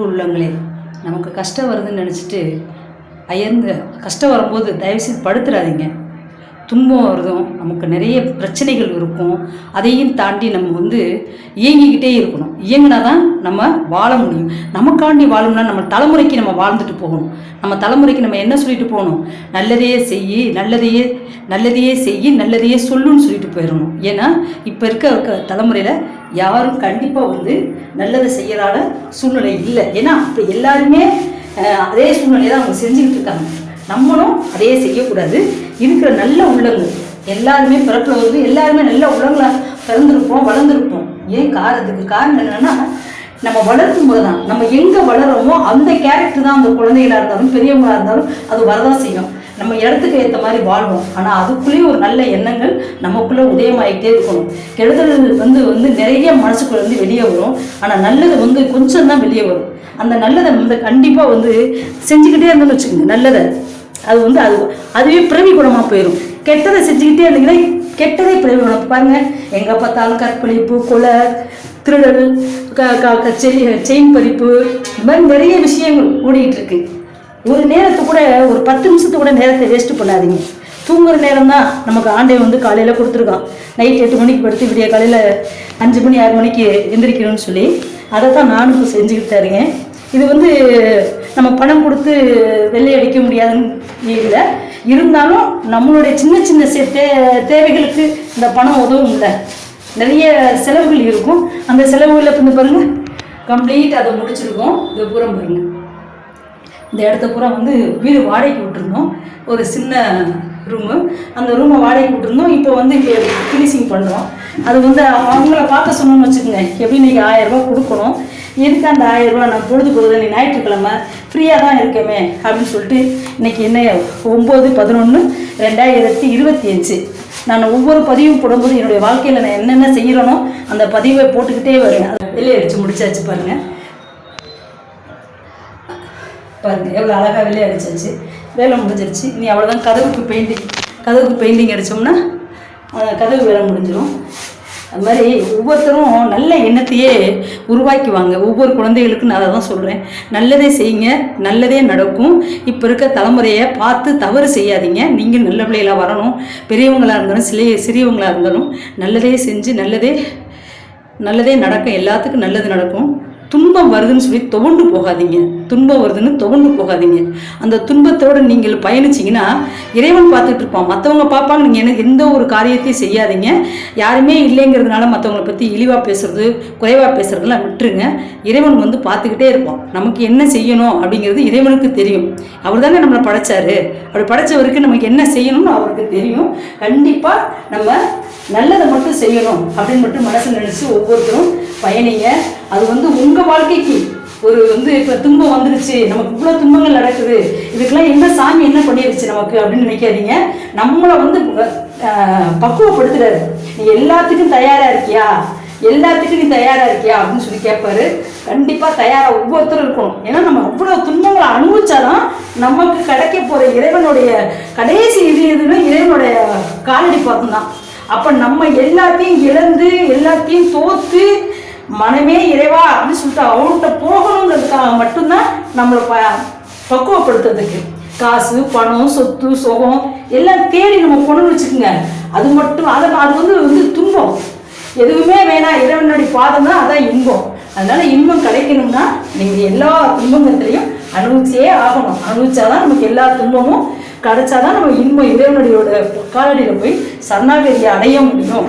அன்பு உள்ளங்களே நமக்கு கஷ்டம் வருதுன்னு நினச்சிட்டு அயர்ந்து கஷ்டம் வரும்போது தயவுசெய்து படுத்துடாதீங்க துன்பம் வருதும் நமக்கு நிறைய பிரச்சனைகள் இருக்கும். அதையும் தாண்டி நம்ம வந்து இயங்கிக்கிட்டே இருக்கணும். இயங்கினா தான் நம்ம வாழ முடியும். நமக்காண்டி வாழணும்னா நம்ம தலைமுறைக்கு நம்ம வாழ்ந்துட்டு போகணும். நம்ம தலைமுறைக்கு நம்ம என்ன சொல்லிட்டு போகணும்? நல்லதையே செய் நல்லதையே நல்லதையே செய் நல்லதையே சொல்லுன்னு சொல்லிட்டு போயிடணும். ஏன்னா இப்போ இருக்க தலைமுறையில் யாரும் கண்டிப்பாக வந்து நல்லதை செய்யறாத சூழ்நிலை இல்லை. ஏன்னா இப்போ எல்லாருமே அதே சூழ்நிலையை தான் அவங்க செஞ்சுக்கிட்டு இருக்காங்க. நம்மளும் அதையே செய்யக்கூடாது. இருக்கிற நல்ல உள்ளங்கள் எல்லாருமே பிறப்பில் வந்து எல்லாருமே நல்ல உள்ளங்களாக பிறந்திருப்போம் வளர்ந்துருப்போம். ஏன் காரணத்துக்கு காரணம் என்னென்னா நம்ம வளர்க்கும் போது தான் நம்ம எங்கே வளர்கிறோமோ அந்த கேரக்டர் தான் அந்த குழந்தைகளாக இருந்தாலும் பெரியவங்களாக இருந்தாலும் அது வரதான் செய்யும். நம்ம இடத்துக்கு ஏற்ற மாதிரி வாழ்வோம். ஆனால் அதுக்குள்ளேயும் ஒரு நல்ல எண்ணங்கள் நமக்குள்ளே உதயமாயிட்டே இருக்கணும். கெடுதல் வந்து வந்து நிறைய மனசுக்குள்ள வந்து வெளியே வரும். ஆனால் நல்லது வந்து கொஞ்சம் தான் வெளியே வரும். அந்த நல்லதை வந்து கண்டிப்பாக வந்து செஞ்சுக்கிட்டே இருந்தோம்னு வச்சுக்கோங்க நல்லதை. அது வந்து அது அதுவே பிறவி குணமாக போயிடும் கெட்டதை செஞ்சுக்கிட்டே இருந்தீங்கன்னா கெட்டதே பிறவி குணம். பாருங்கள் எங்கே பார்த்தாலும் கற்பழிப்பு கொலை திருடல் க க க- செயின் பறிப்பு இது மாதிரி நிறைய விஷயங்கள் ஓடிக்கிட்டு இருக்கு. ஒரு நேரத்தை கூட ஒரு பத்து நிமிஷத்து கூட நேரத்தை வேஸ்ட் பண்ணாதீங்க. தூங்குற நேரம் தான் நமக்கு ஆண்டை வந்து காலையில் கொடுத்துருக்கான். நைட் எட்டு மணிக்கு படுத்து விடிய காலையில் அஞ்சு மணி ஆறு மணிக்கு எந்திரிக்கணும்னு சொல்லி அதை தான் நானும் இப்போ செஞ்சுக்கிட்டு தருங்க இது வந்து நம்ம பணம் கொடுத்து வெள்ளை அடிக்க முடியாதுன்னு இல்லை இருந்தாலும் நம்மளுடைய சின்ன சின்ன சே தே தேவைகளுக்கு இந்த பணம் உதவும் இல்லை நிறைய செலவுகள் இருக்கும். அந்த செலவுகளை வந்து பாருங்கள் கம்ப்ளீட் அதை முடிச்சிருக்கோம். இது பூரம் பாருங்கள் இந்த இடத்த பூரா வந்து வீடு வாடகைக்கு விட்டுருந்தோம். ஒரு சின்ன ரூமு அந்த ரூமை வாடகைக்கு விட்டுருந்தோம். இப்போ வந்து இங்கே ஃபினிஷிங் பண்ணுறோம் அது வந்து அவங்கள பார்க்க சொன்னோம்னு வச்சுக்கோங்க. எப்படி நீங்கள் ஆயிரரூபா கொடுக்கணும்? எதுக்கு அந்த ஆயிரரூபா நான் பொழுது போகுது? நீ ஞாயிற்றுக்கிழமை ஃப்ரீயாக தான் இருக்கமே அப்படின்னு சொல்லிட்டு இன்னைக்கு என்ன ஒம்பது பதினொன்று ரெண்டாயிரத்தி இருபத்தி அஞ்சு. நான் ஒவ்வொரு பதிவும் போடும்போது என்னுடைய வாழ்க்கையில் நான் என்னென்ன செய்கிறேனோ அந்த பதிவை போட்டுக்கிட்டே வரேன் அதை வெளியே அடித்து முடிச்சாச்சு பாருங்கள் பாருங்கள் எவ்வளோ அழகாக வெளியே அடிச்சிருச்சு. வேலை முடிஞ்சிருச்சு. இனி அவ்வளோதான் கதவுக்கு பெயிண்டிங் கதவுக்கு பெயிண்டிங் அடித்தோம்னா கதவு வேலை முடிஞ்சிடும் அது மாதிரி ஒவ்வொருத்தரும் நல்ல எண்ணத்தையே உருவாக்குவாங்க. ஒவ்வொரு குழந்தைகளுக்கும் நான் அதை தான் சொல்கிறேன் நல்லதே செய்யுங்க நல்லதே நடக்கும். இப்போ இருக்க தலைமுறையை பார்த்து தவறு செய்யாதீங்க. நீங்கள் நல்ல பிள்ளைகளாக வரணும். பெரியவங்களாக இருந்தாலும் சிறிய சிறியவங்களாக இருந்தாலும் நல்லதே செஞ்சு நல்லதே நல்லதே நடக்கும். எல்லாத்துக்கும் நல்லது நடக்கும். துன்பம் வருதுன்னு சொல்லி துவண்டு போகாதீங்க. துன்பம் வருதுன்னு துவண்டு போகாதீங்க. அந்த துன்பத்தோடு நீங்கள் பயணிச்சீங்கன்னா இறைவன் பார்த்துட்டு இருப்பான். மற்றவங்க பார்ப்பாங்க. நீங்கள் என்ன எந்த ஒரு காரியத்தையும் செய்யாதீங்க. யாருமே இல்லைங்கிறதுனால மற்றவங்களை பற்றி இழிவாக பேசுறது குறைவாக பேசுறதுலாம் விட்டுருங்க. இறைவன் வந்து பார்த்துக்கிட்டே இருப்பான். நமக்கு என்ன செய்யணும் அப்படிங்கிறது இறைவனுக்கு தெரியும். அவர் தானே நம்மளை படைச்சாரு. அப்படி படைச்சவருக்கு நமக்கு என்ன செய்யணும்னு அவருக்கு தெரியும். கண்டிப்பாக நம்ம நல்லதை மட்டும் செய்யணும் அப்படின்னு மட்டும் மனசில் நினச்சி ஒவ்வொருத்தரும் பயணிங்க. அது வந்து உங்கள் வாழ்க்கைக்கு ஒரு வந்து இப்போ துன்பம் வந்துருச்சு நமக்கு இவ்வளோ துன்பங்கள் நடக்குது இதுக்கெல்லாம் என்ன சாமி என்ன பண்ணிருச்சு நமக்கு அப்படின்னு நினைக்காதீங்க. நம்மளை வந்து பக்குவப்படுத்துறாரு. நீ எல்லாத்துக்கும் தயாராக இருக்கியா? எல்லாத்துக்கும் நீ தயாரா இருக்கியா? அப்படின்னு சொல்லி கேட்பாரு. கண்டிப்பா தயாரா ஒவ்வொருத்தரும் இருக்கணும். ஏன்னா நம்ம அவ்வளவு துன்பங்களை அனுபவிச்சாதான் நமக்கு கிடைக்க போற இறைவனுடைய கடைசி இது எதுன்னா இறைவனுடைய காலடி பாதம் தான். அப்ப நம்ம எல்லாத்தையும் இழந்து எல்லாத்தையும் தோத்து மனமே இறைவா அப்படின்னு சொல்லிட்டு அவன்கிட்ட போகணுங்கிறதுக்காக மட்டும்தான் நம்மளை ப பக்குவப்படுத்துறதுக்கு. காசு பணம் சொத்து சுகம் எல்லாம் தேடி நம்ம கொண்டு வச்சுக்கோங்க. அது மட்டும் அதை அது வந்து வந்து துன்பம். எதுவுமே வேணாம். இறைவனுடைய பாதம் தான் அதான் இன்பம். அதனால இன்பம் கிடைக்கணும்னா நீங்கள் எல்லா துன்பங்கத்திலையும் அனுபவிச்சே ஆகணும். அனுபவிச்சாதான் நமக்கு எல்லா துன்பமும் கிடைச்சாதான் நம்ம இன்மை இறைவனுடைய காலடியில் போய் சரணாகதியை அடைய முடியும்.